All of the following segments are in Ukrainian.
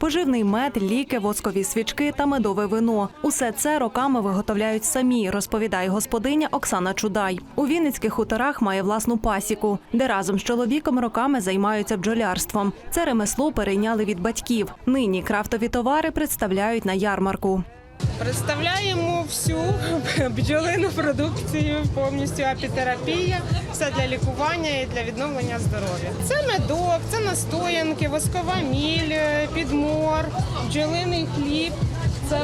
Поживний мед, ліки, воскові свічки та медове вино. Усе це роками виготовляють самі, розповідає господиня Оксана Чудай. У Вінницьких хуторах має власну пасіку, де разом з чоловіком роками займаються бджолярством. Це ремесло перейняли від батьків. Нині крафтові товари представляють на ярмарку. Представляємо всю бджолину продукцію, повністю апітерапія, все для лікування і для відновлення здоров'я. Це медок, це настоянки, воскова міль, підмор, бджолиний хліб, це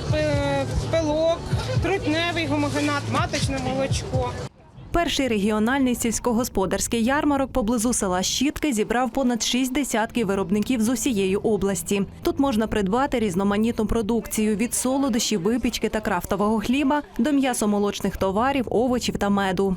пилок, трутневий гомогенат, маточне молочко. Перший регіональний сільськогосподарський ярмарок поблизу села Щітки зібрав понад шість десятків виробників з усієї області. Тут можна придбати різноманітну продукцію від солодощів, випічки та крафтового хліба до м'ясомолочних товарів, овочів та меду.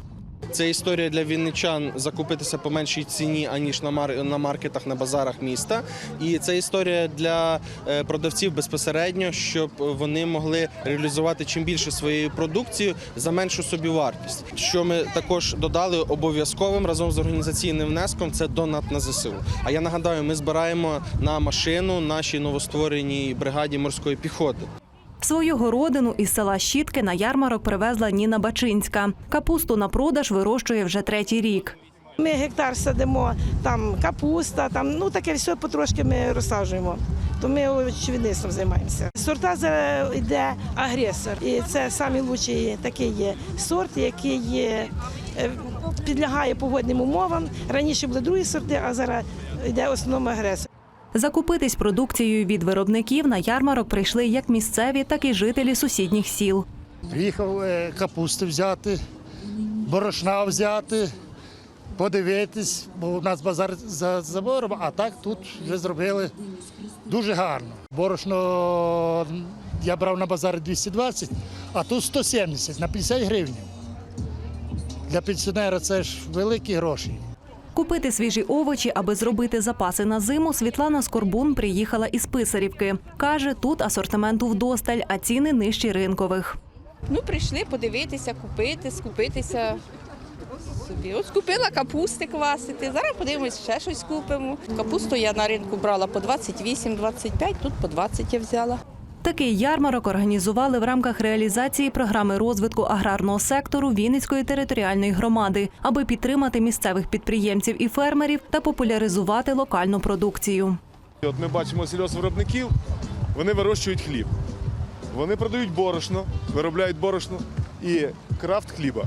Це історія для вінничан закупитися по меншій ціні, аніж на мар- на маркетах, на базарах міста. І це історія для е, продавців безпосередньо, щоб вони могли реалізувати чим більше своєї продукції за меншу собівартість. Що ми також додали обов'язковим разом з організаційним внеском. Це донат на ЗСУ. А я нагадаю, ми збираємо на машину нашій новоствореній бригаді морської піхоти. Свою городину із села Щітки на ярмарок привезла Ніна Бачинська. Капусту на продаж вирощує вже третій рік. Ми гектар садимо, там капуста, там ну таке все потрошки ми розсаджуємо. То ми очевидництвом займаємося. Сорта йде агресор, і це найкращий такий є сорт, який є, е, підлягає погодним умовам. Раніше були другі сорти, а зараз йде основному агресор. Закупитись продукцією від виробників на ярмарок прийшли як місцеві, так і жителі сусідніх сіл. Приїхав е, капусти взяти, борошна взяти, подивитись, бо у нас базар за забором, а так тут вже зробили дуже гарно. Борошно я брав на базарі 220, а тут 170 на 50 гривень. Для пенсіонера це ж великі гроші. Купити свіжі овочі, аби зробити запаси на зиму, Світлана Скорбун приїхала із Писарівки. Каже, тут асортименту вдосталь, а ціни нижчі ринкових. Ну, прийшли подивитися, купити, скупитися собі. От купила капусти квасити. Зараз подивимось, ще щось купимо. Капусту я на ринку брала по 28-25, тут по 20 я взяла. Такий ярмарок організували в рамках реалізації програми розвитку аграрного сектору Вінницької територіальної громади, аби підтримати місцевих підприємців і фермерів та популяризувати локальну продукцію. От ми бачимо сільгоспвиробників, вони вирощують хліб. Вони продають борошно, виробляють борошно і крафт хліба.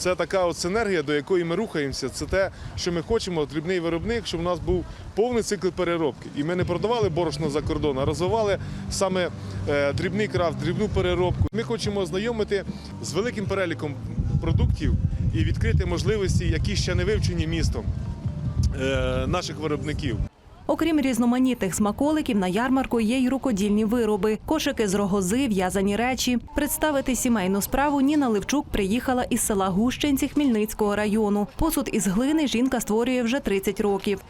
Це така от синергія, до якої ми рухаємося. Це те, що ми хочемо, дрібний виробник, щоб у нас був повний цикл переробки. І ми не продавали борошно за кордон, а розвивали саме е, дрібний крафт, дрібну переробку. Ми хочемо ознайомити з великим переліком продуктів і відкрити можливості, які ще не вивчені містом е, наших виробників. Окрім різноманітних смаколиків, на ярмарку є й рукодільні вироби, кошики з рогози, в'язані речі. Представити сімейну справу Ніна Левчук приїхала із села Гущенці Хмельницького району. Посуд із глини жінка створює вже 30 років.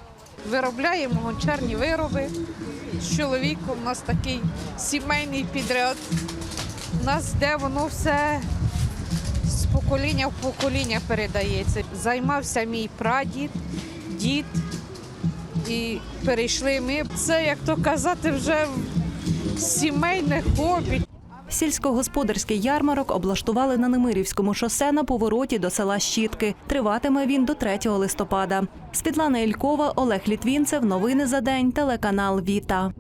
Виробляємо гончарні вироби. З чоловіком у нас такий сімейний підряд. У нас де воно все з покоління в покоління передається. Займався мій прадід, дід. І перейшли ми. Це, як то казати, вже сімейне хобі. Сільськогосподарський ярмарок облаштували на Немирівському шосе на повороті до села Щітки. Триватиме він до 3 листопада. Світлана Ількова, Олег Літвінцев. Новини за день. Телеканал Віта.